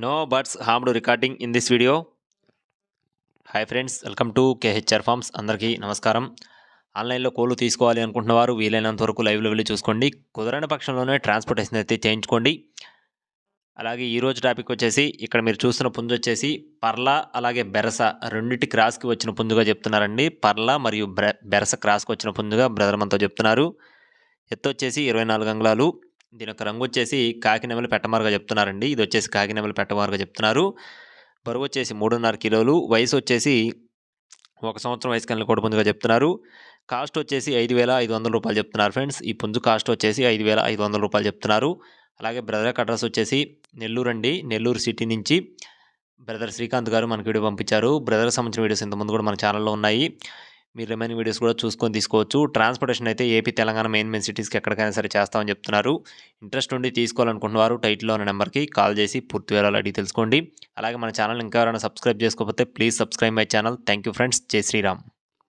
No birds harmed recording in this video hi friends welcome to KHR farms అందరికీ నమస్కారం. ఆన్లైన్లో కోళ్ళు తీసుకోవాలి అనుకుంటున్న వారు వీలైనంత వరకు లైవ్లో వెళ్ళి చూసుకోండి. కుదరని పక్షంలోనే ట్రాన్స్పోర్టేషన్ అయితే చేయించుకోండి. అలాగే ఈరోజు టాపిక్ వచ్చేసి ఇక్కడ మీరు చూస్తున్న పుంజు వచ్చేసి పర్ల అలాగే బెరస రెండింటి క్రాస్కి వచ్చిన పుంజుగా చెప్తున్నారండి. పర్ల మరియు బెరస క్రాస్కి వచ్చిన పుంజుగా బ్రదర్ మనతో చెప్తున్నారు. ఎత్తు వచ్చేసి ఇరవై నాలుగు అంగుళాలు. దీని యొక్క రంగు వచ్చేసి కాకినెమలు పెట్టమారుగా చెప్తున్నారండి. ఇది వచ్చేసి కాకినెమలు పెట్టమారుగా చెప్తున్నారు. బరువు వచ్చేసి మూడున్నర కిలోలు వయసు వచ్చేసి ఒక సంవత్సరం వయసు కలిగిన కూడా పుంజుగా చెప్తున్నారు. కాస్ట్ వచ్చేసి ఐదు వేల ఐదు వందల రూపాయలు చెప్తున్నారు ఫ్రెండ్స్. ఈ పుంజు కాస్ట్ వచ్చేసి ఐదు వేల ఐదు వందల రూపాయలు చెప్తున్నారు. అలాగే బ్రదర్ అడ్రస్ వచ్చేసి నెల్లూరు అండి. నెల్లూరు సిటీ నుంచి బ్రదర్ శ్రీకాంత్ గారు మనకి వీడియో పంపించారు. బ్రదర్ సంబంధించిన వీడియోస్ ఇంతకుముందు కూడా మన ఛానల్లో ఉన్నాయి. మీరు రిమైనింగ్ వీడియోస్ కూడా చూసుకొని తీసుకోవచ్చు. ట్రాన్స్పోర్టేషన్ అయితే ఏపీ తెలంగాణ మెయిన్ మెయిన్ సిటీస్కి ఎక్కడికైనా సరే చేస్తామని చెప్తున్నారు. ఇంట్రెస్ట్ ఉండి తీసుకోవాలనుకుంటున్నారు టైటిల్లో ఉన్న నెంబర్కి కాల్ చేసి పూర్తి వివరాలు అడిగి తెలుసుకోండి. అలాగే మన ఛానల్ ఇంకా ఎవరైనా సబ్స్క్రైబ్ చేసుకోకపోతే please subscribe my channel thank you friends Jai Sriram